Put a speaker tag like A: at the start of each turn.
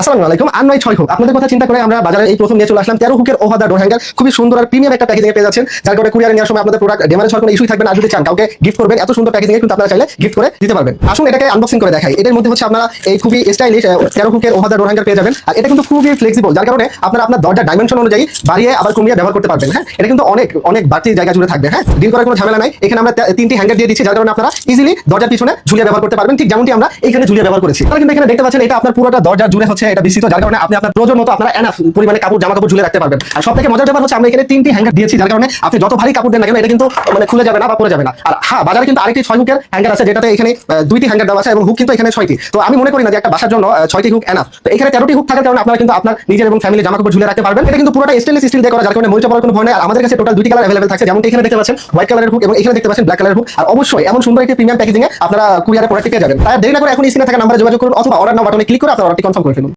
A: আসসালামু আলাইকুম আর নয় ছয় হোক। আপনাদের কথা চিন্তা করে আমরা বাজারে এই প্রথম নিয়ে চলে আসলাম। তেরো হুকের ওভার ডোর হ্যাঙ্গার খুবই সুন্দর আর প্রিমিয়াম একটা প্যাকেজিং পেয়ে যাচ্ছেন। যার কারণে কুরিয়ারে নেওয়ার সময় আপনাদের প্রোডাক্ট ডেমারেজ হওয়ার কোনো ইস্যু থাকবে না। যদি চান, কাউকে গিফট করবেন, এত সুন্দর প্যাকেজিং কিন্তু আপনারা চাইলে গিফট করে দিতে পারবেন। আসুন, এটাকে আনবক্সিং করে দেখাই। এটার মধ্যে হচ্ছে আপনারা এই খুবই স্টাইলিশ তেরো হুকের ওভার ডোর হ্যাঙ্গার পেয়ে যাবেন। আর এটা কিন্তু খুবই ফ্লেক্সিবল যার কারণে আপনারা আপনার দরজার ডাইমেনশন অনুযায়ী বাড়িয়ে আবার কমিয়ে ব্যবহার করতে পারবেন। হ্যাঁ এটা কিন্তু অনেক অনেক বাড়তি জায়গা জুড়ে থাকবে। হ্যাঁ ডিল করার কোনো ঝামেলা নাই। এখানে আমরা তিনটি হ্যাঙ্গার দিয়ে দিচ্ছি, যার কারণে আপনারা ইজিলি দরজার পিছনে ঝুলিয়ে ব্যবহার করতে পারবেন। ঠিক যেমনটি আমরা এখানে ঝুলিয়ে ব্যবহার করেছি। কিন্তু এখানে দেখতে পাচ্ছেন, এটা আপনার পুরোটা দরজা জুড়ে হচ্ছে এটা বিস্তৃত, যার কারণে আপনি আপনার প্রয়োজন মতো আপনারা এনাফ পরিমাণে কাপড় জামা কাপড় ঝুলে রাখতে পারবেন। আর সব থেকে মজার ব্যাপার হচ্ছে, আমরা এখানে তিনটি হ্যাঙ্গার দিয়েছি, যার কারণে আপনি যত ভারী কাপড় দেন না কেন, এটা কিন্তু মানে খুলে যাবে না বা পড়ে যাবে না। আর হ্যাঁ বাজারে কিন্তু আরেকটি ছয় হুকের হ্যাঙ্গার আছে, যেটাতে এখানে দুইটি হ্যাঙ্গার দেওয়া আছে এবং হুক কিন্তু এখানে ছয়টি। তো আমি মনে করি না যে একটা বাসার জন্য ছয়টি হুক এনাফ তো এখানে তেরোটি হুক থাকার কারণে আপনারা কিন্তু আপনার নিজের এবং ফ্যামিলি জামা কাপড় ঝুলে রাখতে পারবেন। এটা কিন্তু পুরোটা স্টেনলেস স্টিল দিয়ে করা, যার কারণে মরিচা পড়ার কোনো ভয় নেই। আর আমাদের কাছে টোটাল দুটি কালার অ্যাভেলেবল থাকছে যেমন এখানে দেখতে পাচ্ছেন হোয়াইট কালারের হুক এবং এখানে দেখতে পাচ্ছেন ব্ল্যাক কালারের হুক আর অবশ্যই এমন সুন্দর একটি প্রিমিয়াম প্যাকেজিং এ আপনারা কুরিয়ারে প্রোডাক্ট পেয়ে যাবেন। তাই দেরি না করে এখন স্ক্রিনে থাকা নাম্বারে যোগাযোগ করুন, অথবা অর্ডার নাও বাটনে ক্লিক করে আপনার অর্ডারটি কনফার্ম করে ফেলুন।